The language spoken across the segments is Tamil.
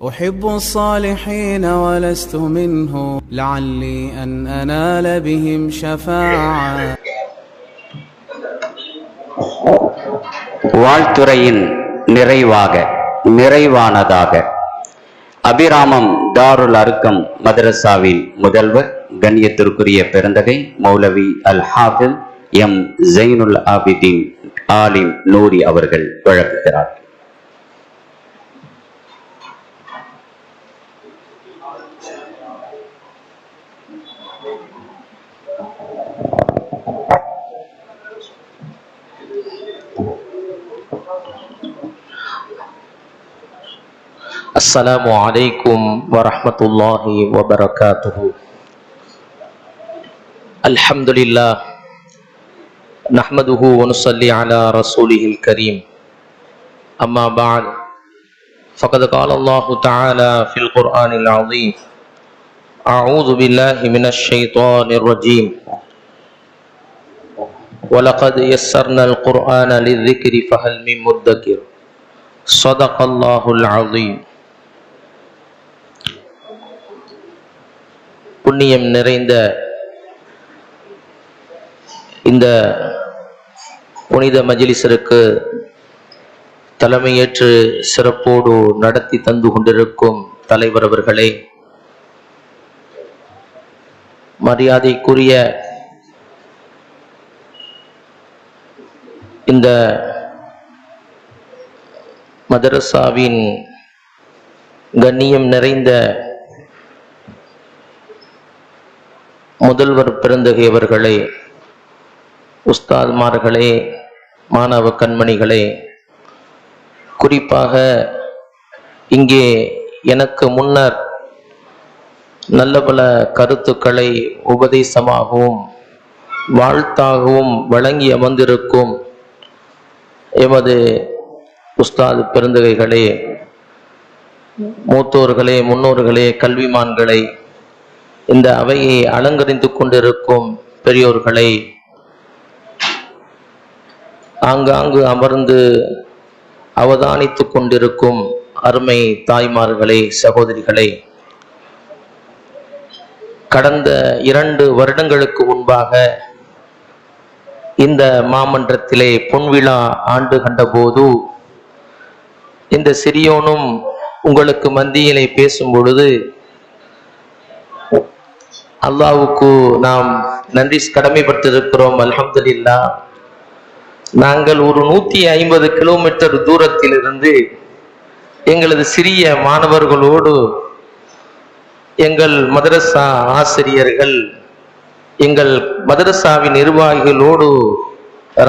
أحب الصالحين ولست منه لعلي أن أنال بهم شفاعة வாழ்த்துறையின் நிறைவாக நிறைவானதாக அபிராமம் தாருல் அருக்கம் மதரசாவின் முதல்வர் கண்ணியத்திற்குரிய பெருந்தகை மௌலவி அல் ஹாஃபில் எம் ஜெயினுல் ஆபிதீன் ஆலிம் நூரி அவர்கள் வழங்குகிறார் السلام عليكم ورحمة الله وبركاته. الحمد لله نحمده ونصلي على رسوله الكريم. أما بعد فقد قال الله تعالى في القرآن العظيم أعوذ بالله من الشيطان الرجيم. ولقد يسرنا القرآن للذكر فهل من مدكر؟ صدق الله العظيم. புண்ணியம் நிறைந்த இந்த புனித மஜிலிசருக்கு தலைமையேற்று சிறப்போடு நடத்தி தந்து கொண்டிருக்கும் தலைவர் அவர்களே மரியாதைக்குரிய இந்த மதரசாவின் கண்ணியம் நிறைந்த முதல்வர் பிறந்தகையவர்களே உஸ்தாத்மார்களே மாணவ கண்மணிகளே குறிப்பாக இங்கே எனக்கு முன்னர் நல்ல பல கருத்துக்களை உபதேசமாகவும் வாழ்த்தாகவும் வழங்கி அமர்ந்திருக்கும் எமது உஸ்தாது பெருந்தகைகளே மூத்தோர்களே முன்னோர்களே கல்விமான்களை இந்த அவையை அலங்கரித்து கொண்டிருக்கும் பெரியோர்களை ஆங்காங்கு அமர்ந்து அவதானித்துக் கொண்டிருக்கும் அருமை தாய்மார்களே சகோதரிகளே கடந்த இரண்டு வருடங்களுக்கு முன்பாக இந்த மாமன்றத்திலே பொன்விழா ஆண்டு கண்டபோது இந்த சிறியோனும் உங்களுக்கு மந்தியிலே பேசும் பொழுது அல்லாவுக்கு நாம் நன்றி கடமைப்பட்டிருக்கிறோம் அலமதுல்லா நாங்கள் ஒரு நூத்தி ஐம்பது கிலோமீட்டர் தூரத்திலிருந்து எங்களது சிறிய மாணவர்களோடு எங்கள் மதரசா ஆசிரியர்கள் எங்கள் மதரசாவின் நிர்வாகிகளோடு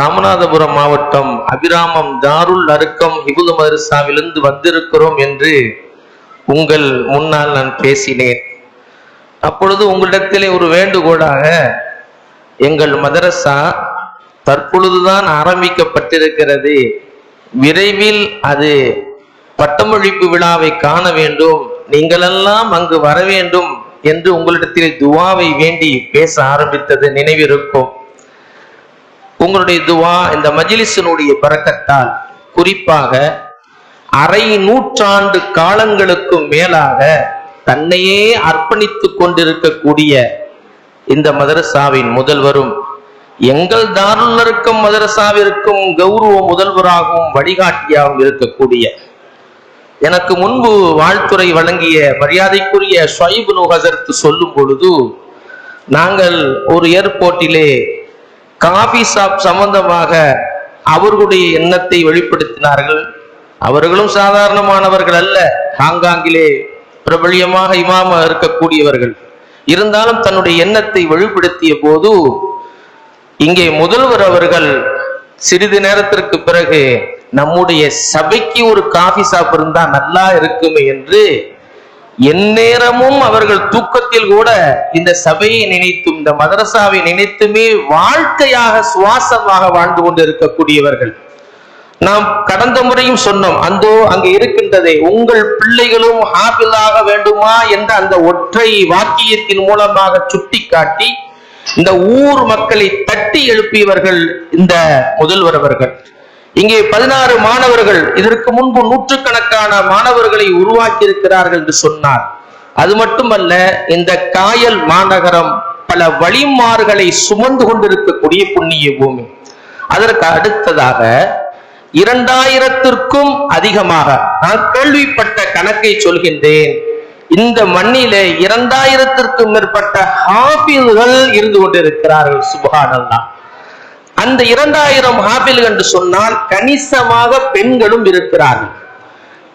ராமநாதபுரம் மாவட்டம் அபிராமம் தாருல் அருக்கம் இபுது மதரசாவிலிருந்து வந்திருக்கிறோம் என்று உங்கள் முன்னால் நான் பேசினேன். அப்பொழுது உங்களிடத்திலே ஒரு வேண்டுகோளாக எங்கள் மதரசா தற்பொழுதுதான் ஆரம்பிக்கப்பட்டிருக்கிறது. விரைவில் அது பட்டமொழிப்பு விழாவை காண வேண்டும். நீங்களெல்லாம் அங்கு வர வேண்டும் என்று உங்களிடத்தில் துவாவை வேண்டி பேச ஆரம்பித்தது நினைவிருக்கும். உங்களுடைய துவா இந்த மஜிலிசனுடைய பறக்கத்தால் குறிப்பாக அரை நூற்றாண்டு காலங்களுக்கு மேலாக தன்னையே அர்ப்பணித்துக் கொண்டிருக்கக்கூடிய இந்த மதரசாவின் முதல்வரும் எங்கள் தாருல் இருக்கும் மதரசாவிற்கும் கௌரவ முதல்வராகவும் வழிகாட்டியாகவும் இருக்கக்கூடிய எனக்கு முன்பு வாழ்த்துறை வழங்கிய மரியாதைக்குரிய ஷொய்பு நூஹசரத்து சொல்லும் பொழுது நாங்கள் ஒரு ஏர்போர்ட்டிலே காபி ஷாப் சம்பந்தமாக அவர்களுடைய எண்ணத்தை வெளிப்படுத்தினார்கள். அவர்களும் சாதாரணமானவர்கள் அல்ல. ஹாங்காங்கிலே பிரபலியமாக இமாம இருக்கக்கூடியவர்கள். இருந்தாலும் தன்னுடைய எண்ணத்தை வெளிப்படுத்திய போது இங்கே முதல்வர் அவர்கள் சிறிது நேரத்திற்கு பிறகு நம்முடைய சபைக்கு ஒரு காஃபி சாப்பிருந்தா நல்லா இருக்குமே என்று எந்நேரமும் அவர்கள் தூக்கத்தில் கூட இந்த சபையை நினைத்தும் இந்த மதரசாவை நினைத்துமே வாழ்க்கையாக சுவாசமாக வாழ்ந்து கொண்டு இருக்கக்கூடியவர்கள் நாம் கடந்த முறையும் சொன்னோம் அந்தோ அங்கு இருக்கின்றதே உங்கள் பிள்ளைகளும் ஹாபிலாக வேண்டுமா? என்ற அந்த ஒற்றை வாக்கியத்தின் மூலமாக சுட்டிக்காட்டி இந்த ஊர் மக்களை தட்டி எழுப்பியவர்கள் இந்த முதல்வர் அவர்கள். இங்கே பதினாறு மாணவர்கள் இதற்கு முன்பு நூற்றுக்கணக்கான மாணவர்களை உருவாக்கி இருக்கிறார்கள் என்று சொன்னார். அது மட்டுமல்ல இந்த காயல் மாநகரம் பல வழிமார்களை சுமந்து கொண்டிருக்கக்கூடிய புண்ணிய பூமி. அதற்கு அடுத்ததாக இரண்டாயிரத்திற்கும் அதிகமாக. நான் கேள்விப்பட்ட கணக்கை சொல்கின்றேன். இந்த மண்ணிலே இரண்டாயிரத்திற்கும் மேற்பட்ட ஹாபில்கள் இருந்து கொண்டிருக்கிறார்கள் சுபஹானல்லா அந்த இரண்டாயிரம் ஹாபில் என்று சொன்னால் கணிசமாக பெண்களும் இருக்கிறார்கள்.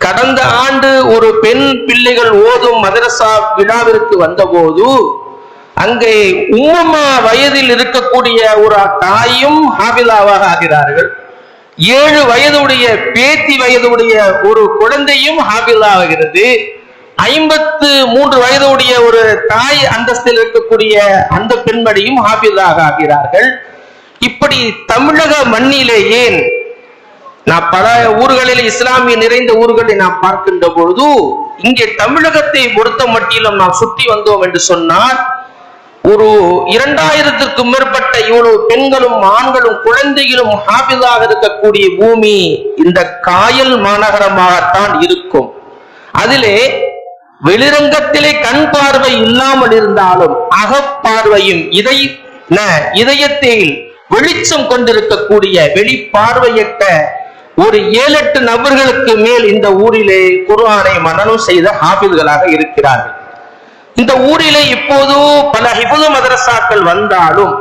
கடந்த ஆண்டு ஒரு பெண் பிள்ளைகள் ஓதும் மதரசா விழாவிற்கு வந்தபோது அங்கே உம்மம்மா வயதில் இருக்கக்கூடிய ஒரு தாயும் ஹாபிலாவாக ஆகிறார்கள். ஏழு வயதுடைய பேத்தி வயதுடைய ஒரு குழந்தையும் ஹாபிலாகிறது ஐம்பத்து மூன்று வயதுடைய ஒரு தாய் அந்தஸ்தில் இருக்கக்கூடிய அந்த பெண்மணியும் ஹாபிலாக ஆகிறார்கள். இப்படி தமிழக மண்ணிலே ஏன் நான் பல ஊர்களில் இஸ்லாமிய நிறைந்த ஊர்களை நாம் பார்க்கின்ற பொழுது இங்கே தமிழகத்தை பொறுத்த மட்டிலும் நாம் சுற்றி வந்தோம் என்று சொன்னால் ஒரு இரண்டாயிரத்திற்கும் மேற்பட்ட இவ்வளவு பெண்களும் ஆண்களும் குழந்தைகளும் ஹாபிதாக இருக்கக்கூடிய பூமி இந்த காயல் மாநகரமாகத்தான் இருக்கும். அதிலே வெளிரங்கத்திலே கண் பார்வை இல்லாமல் இருந்தாலும் அகப்பார்வையும் இதை ந- இதயத்தில் வெளிச்சம் கொண்டிருக்கக்கூடிய வெளிப்பார்வையற்ற ஒரு ஏழு எட்டு நபர்களுக்கு மேல் இந்த ஊரிலே குர்ஆனை மனனம் செய்த ஹாபில்களாக இருக்கிறார்கள். இந்த ஊரிலே இப்போது பல ஹிபுது மதரசாக்கள் வந்தாலும்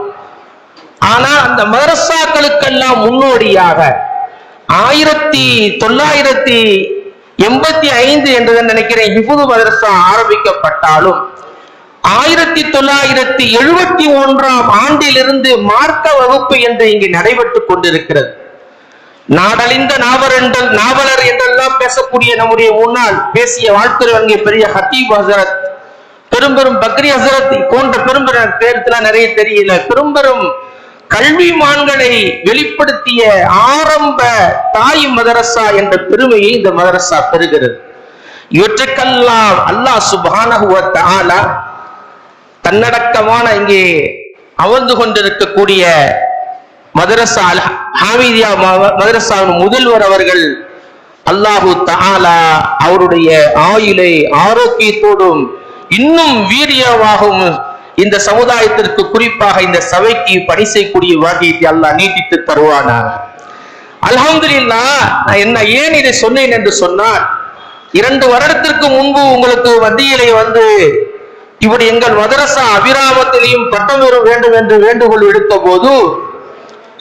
ஆனா அந்த மதரசாக்களுக்கெல்லாம் முன்னோடியாக ஆயிரத்தி தொள்ளாயிரத்தி எண்பத்தி ஐந்து என்று நினைக்கிறேன் ஹிபுது மதரசா ஆரம்பிக்கப்பட்டாலும் ஆயிரத்தி தொள்ளாயிரத்தி எழுபத்தி ஒன்றாம் ஆண்டிலிருந்து மார்க்க வகுப்பு என்று இங்கு நடைபெற்றுக் கொண்டிருக்கிறது. நாடழிந்த நாவரண்டல் நாவலர் என்றெல்லாம் பேசக்கூடிய நம்முடைய முன்னால் பேசிய வாழ்த்துறை வங்கிய பெரிய ஹத்தீப் ஹசரத் பெரும்பெரும் பக்ரி ஹசரத் போன்ற பெரும்பெரும் பேருத்துலாம் நிறைய தெரியல. பெரும்பெரும் கல்விமான்களை வெளிப்படுத்திய ஆரம்ப தாய் மதரசா என்ற பெருமையை இந்த மதரசா பெறுகிறது. இவற்றுக்கெல்லாம் அல்லாஹ் சுப்ஹானஹு ஆலா தன்னடக்கமான இங்கே அமர்ந்து கொண்டிருக்கக்கூடிய மதரசா அல் ஹாமிதியா மதரசாவின் முதல்வர் அவர்கள் அல்லாஹு தஹாலா அவருடைய ஆயுளை ஆரோக்கியத்தோடும் இன்னும் வீரியமாகவும் இந்த சமுதாயத்திற்கு குறிப்பாக இந்த சபைக்கு பணி செய்யக்கூடிய வாக்கியத்தை அல்லாஹ் நீட்டித்து தருவானா? அலமதுல்லா நான் என்ன ஏன் இதை சொன்னேன் என்று சொன்னால் இரண்டு வருடத்திற்கு முன்பு உங்களுக்கு மத்தியிலே வந்து இப்படி எங்கள் மதரசா அபிராமத்திலையும் பட்டம் பெற வேண்டும் என்று வேண்டுகோள் எடுத்த போது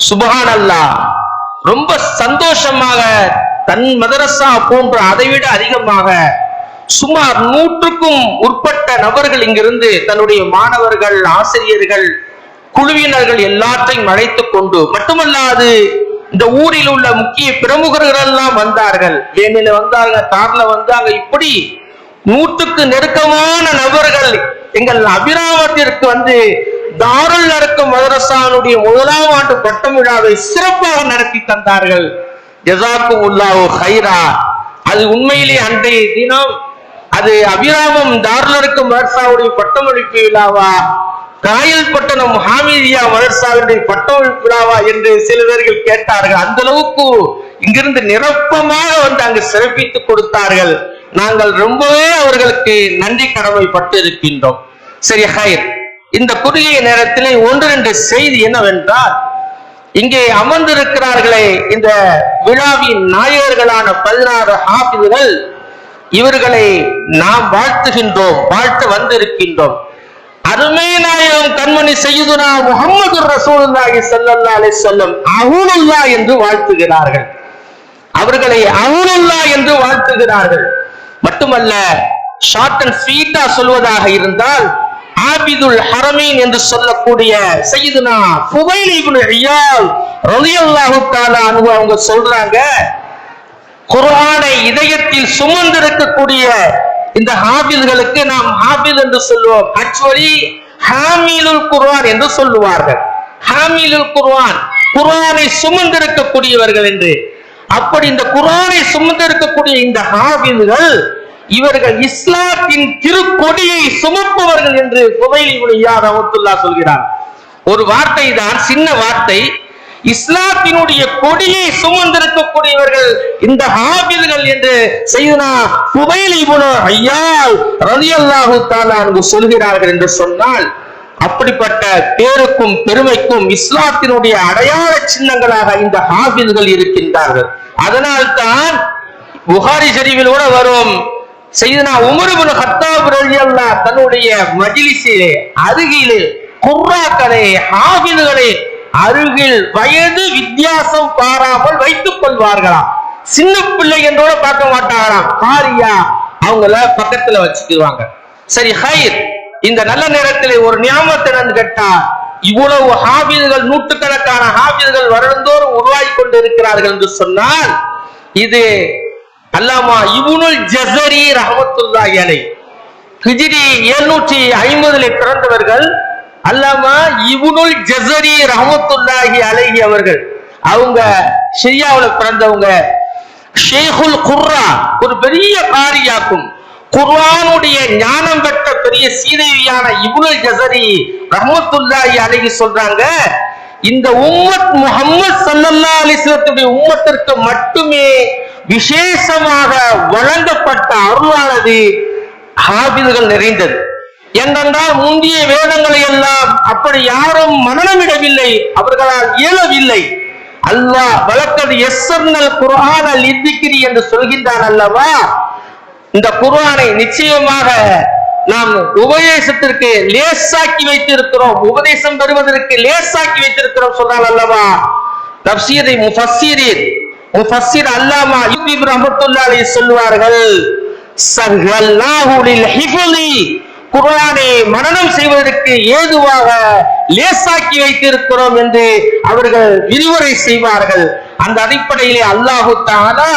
சுபஹான் அல்லா ரொம்ப சந்தோஷமாக தன் மதரசா போன்ற அதைவிட அதிகமாக சுமார் நூற்றுக்கும் உட்பட்ட நபர்கள் இங்கிருந்து தன்னுடைய மாணவர்கள் ஆசிரியர்கள் குழுவினர்கள் எல்லாற்றையும் அழைத்துக் கொண்டு மட்டுமல்லாது இந்த ஊரில் உள்ள முக்கிய பிரமுகர்கள் எல்லாம் வந்தார்கள். வேனில வந்தாங்க கார்ல வந்தாங்க இப்படி நூற்றுக்கு நெருக்கமான நபர்கள் எங்கள் அபிராமத்திற்கு வந்து தாருல் நடக்கும் மதரசானுடைய முதலாம் ஆண்டு பட்டம் விழாவை சிறப்பாக நடத்தி தந்தார்கள். ஜசாக்கும் உள்ளாவோ ஹைரா அது உண்மையிலே அன்றைய தினம் அது அபிராமம் தாருல் நடக்கும் பட்டமளிப்பு விழாவா? காயல் பட்டணம் ஹாமிதியா மதரசாவுடைய பட்டமளிப்பு விழாவா என்று சில பேர்கள் கேட்டார்கள். அந்த அளவுக்கு இங்கிருந்து நிரப்பமாக வந்து அங்கு சிறப்பித்து கொடுத்தார்கள். நாங்கள் ரொம்பவே அவர்களுக்கு நன்றி கடமைப்பட்டு இருக்கின்றோம் சரி ஹயர் இந்த குறுகிய நேரத்திலே ஒன்று ரெண்டு செய்தி என்னவென்றால் இங்கே அமர்ந்திருக்கிறார்களே இந்த விழாவின் நாயகர்களான பதினாறு ஹாபிதுகள் இவர்களை நாம் வாழ்த்துகின்றோம் வாழ்த்து வந்திருக்கின்றோம். அருமை நாயகம் கண்மணி செய்யுதுனா முகமது ரசூலுல்லாஹி ஸல்லல்லாஹு அலைஹி வஸல்லம் அஹூலுல்லா என்று வாழ்த்துகிறார்கள். அவர்களை அவுலுல்லா என்று வாழ்த்துகிறார்கள். மட்டுமல்ல ஷார்ட் அண்ட் ஸ்வீட்டா சொல்வதாக இருந்தால் ஆபிதுல் ஹரமீன் என்று சொல்லக்கூடிய செய்யுதுனா புகையில் இவனு ஐயா ரலியல்லாஹு தாலா அவங்க சொல்றாங்க குர்ஆனை இதயத்தில் சுமந்திருக்கக்கூடிய இந்த ஹாபில்களுக்கு நாம் ஹாபில் என்று சொல்லுவோம். ஆக்சுவலி ஹாமிலுல் குர்வான் என்று சொல்லுவார்கள். ஹாமிலுல் குர்வான் குர்ஆனை சுமந்திருக்கக்கூடியவர்கள் என்று. அப்படி இந்த குர்ஆனை சுமந்திருக்கக்கூடிய இந்த ஹாபில்கள் இவர்கள் இஸ்லாத்தின் திருக்கொடியை சுமப்பவர்கள் என்று புதையில் இவனு யார் சொல்கிறார் ஒரு வார்த்தை தான் சின்ன வார்த்தை. இஸ்லாத்தினுடைய கொடியை சுமந்திருக்கக்கூடியவர்கள் இந்த ஹாபில்கள் என்று செய்தனா புகையில் ஐயால் ரலியல்லாஹு அங்கு சொல்கிறார்கள் என்று சொன்னால் அப்படிப்பட்ட பேருக்கும் பெருமைக்கும் இஸ்லாத்தினுடைய அடையாள சின்னங்களாக இந்த ஹாபில்கள் இருக்கின்றார்கள். அதனால்தான் புகாரி ஷரீஃபில் கூட வரும். செய்தனா உமர் ஹத்தாப் கத்தாப் தன்னுடைய மஜிலிசிலே அருகிலே குர்ராக்களே ஹாஃபில்களே அருகில் வயது வித்தியாசம் பாராமல் வைத்துக் கொள்வார்களாம். சின்ன பிள்ளை என்றோட பார்க்க மாட்டாராம் காரியா அவங்கள பக்கத்துல வச்சுக்குவாங்க சரி ஹைர் இந்த நல்ல நேரத்தில் ஒரு ஞாபகத்தினு கேட்டா இவ்வளவு ஹாபில்கள் நூற்றுக்கணக்கான ஹாபில்கள் வருடந்தோறும் உருவாகி கொண்டிருக்கிறார்கள் என்று சொன்னால் இது அல்லாமா இபுனுல் ஜசரி ரஹமத்துல்லா அலை ஹிஜிரி எழுநூற்றி ஐம்பதுல பிறந்தவர்கள் அல்லாமா இபுனுல் ஜஸரி ரஹமத்துல்லாஹி அலஹி அவர்கள். அவங்க ஷிரியாவுல பிறந்தவங்க. ஷேகுல் குர்ரா ஒரு பெரிய காரியாக்கும். குர்வானுடைய ஞானம் பெற்ற பெரிய சீதேவியான இப்னுல் ஜஸரி ரஹமத்துல்லாஹி அலஹி சொல்றாங்க இந்த உம்மத் முகமது சல்லல்லா அலிஸ்லத்துடைய உம்மத்திற்கு மட்டுமே விசேஷமாக வழங்கப்பட்ட அருளானது ஹாபில்கள் நிறைந்தது. என்றென்றால் முந்திய வேதங்களை எல்லாம் அப்படி யாரும் மனநமிடவில்லை அவர்களால் இயலவில்லை. அல்லாஹ் வழக்கது எஸ்ஸர்னல் குர்ஆன லித்திக்ரி என்று சொல்கின்றான் அல்லவா? இந்த குர்ஆனை நிச்சயமாக நாம் உபதேசத்திற்கு லேசாக்கி வைத்திருக்கிறோம் உபதேசம் பெறுவதற்கு லேசாக்கி வைத்திருக்கிறோம் சொன்னால் அல்லவா? தப்சீரை முஃபஸ்ஸிரின் முஃபஸ்ஸீர் அல்லாமா யூபிப் ரஹ்மத்துல்லாஹி சொல்வார்கள் சஹல்லாஹு லில் ஹிஃப்லி குரானை மரணம் செய்வதற்கு ஏதுவாக லேசாக்கி வைத்திருக்கிறோம் என்று அவர்கள் விரிவுரை செய்வார்கள். அந்த அடிப்படையிலே அல்லாஹு தானா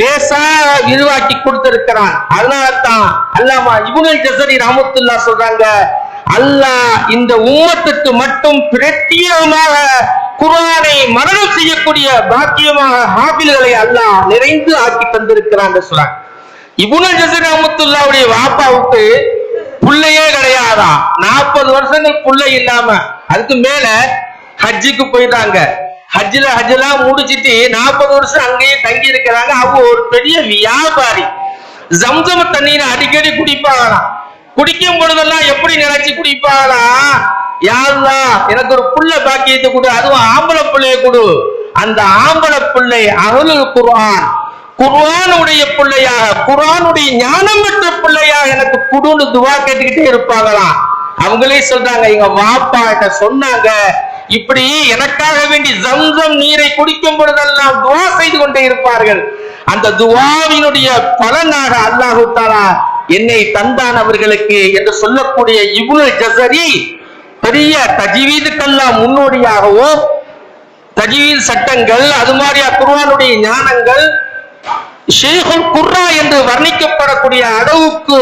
லேசா விரிவாக்கி கொடுத்திருக்கிறான். அதனால தான் அல்லாமா இப்னுல் ஜசரி ராமத்துல்லா சொல்றாங்க அல்லாஹ் இந்த உம்மத்துக்கு மட்டும் பிரத்யேகமாக குரானை மரணம் செய்யக்கூடிய பாக்கியமாக ஹாபில்களை அல்லாஹ் நிறைந்து ஆக்கி தந்திருக்கிறான் சொல்றாங்க. இபுனல் ஜசரி அமுத்துல்லாவுடைய வாப்பாவுக்கு புள்ளையே கிடையாதா? நாற்பது வருஷங்கள் புள்ளை இல்லாம. அதுக்கு மேல ஹஜ்ஜிக்கு போயிட்டாங்க. ஹஜ்ஜில ஹஜ்ஜெல்லாம் முடிச்சிட்டு நாற்பது வருஷம் அங்கேயே தங்கி இருக்கிறாங்க. அவங்க ஒரு பெரிய வியாபாரி. ஜம்சம தண்ணீரை அடிக்கடி குடிப்பாங்களாம். குடிக்கும் பொழுதெல்லாம் எப்படி நினைச்சு குடிப்பாங்களாம் யாருலா எனக்கு ஒரு புள்ள பாக்கியத்தை கொடு. அதுவும் ஆம்பளை பிள்ளைய கொடு. அந்த ஆம்பளை பிள்ளை அருள் குர்ஆன். குர்வானுடைய பிள்ளையாக குரானுடைய ஞானம் பெற்ற பிள்ளையாக எனக்கு குடுன்னு துவா கேட்டுக்கிட்டே இருப்பாங்களாம் அவங்களே சொல்றாங்க எங்க வாப்பா கிட்ட சொன்னாங்க இப்படி எனக்காக வேண்டி ஜம்சம் நீரை குடிக்கும் பொழுதெல்லாம் துவா செய்து கொண்டே இருப்பார்கள். அந்த துவாவினுடைய பலனாக அல்லாஹு தாலா என்னை தந்தான் அவர்களுக்கு என்று சொல்லக்கூடிய இவ்வளவு ஜசரி பெரிய தஜிவீதுக்கெல்லாம் முன்னோடியாகவும் தஜிவீது சட்டங்கள் அது மாதிரியா குருவானுடைய ஞானங்கள் ஷேகுல் குர்ரா என்று வர்ணிக்கப்படக்கூடிய அளவுக்கு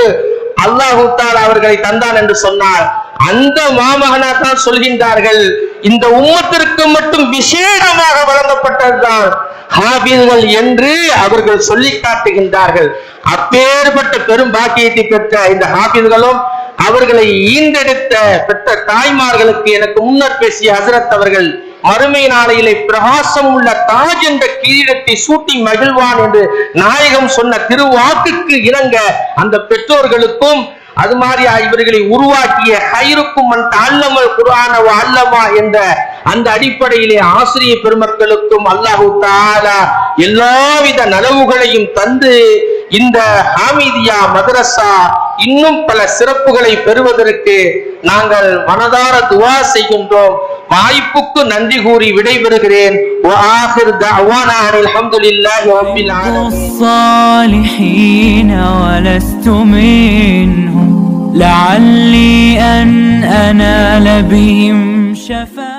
அல்லாஹு அவர்களை தந்தான் என்று சொன்னார். அந்த மாமகனா தான் சொல்கின்றார்கள் இந்த உம்மத்திற்கு மட்டும் விசேடமாக வழங்கப்பட்டதுதான் ஹாபீல்கள் என்று அவர்கள் சொல்லி காட்டுகின்றார்கள். அப்பேற்பட்ட பெரும் பாக்கியத்தை பெற்ற இந்த ஹாபீல்களும் அவர்களை ஈந்தெடுத்த பெற்ற தாய்மார்களுக்கு எனக்கு முன்னர் பேசிய ஹசரத் அவர்கள் மறுமை நாளையிலே பிரகாசம் உள்ள தாஜ் என்ற கிரீடத்தை சூட்டி மகிழ்வான் என்று நாயகம் சொன்ன திருவாக்குக்கு இணங்க அந்த பெற்றோர்களுக்கும் அது மாதிரி இவர்களை உருவாக்கிய ஹைருக்கும் மன் அல்லமல் குரானவா அல்லமா என்ற அந்த அடிப்படையிலே ஆசிரிய பெருமக்களுக்கும் அல்லாஹு தாலா எல்லாவித நலவுகளையும் தந்து இந்த ஹாமிதியா மதரசா இன்னும் பல சிறப்புகளை பெறுவதற்கு நாங்கள் மனதார துவா செய்கின்றோம் வாய்ப்புக்கு நன்றி கூறி விடைபெறுகிறேன் وآخر دعوانا أن الحمد لله رب العالمين الصالحين ولست منهم لعلي أن أنال بهم شفاعة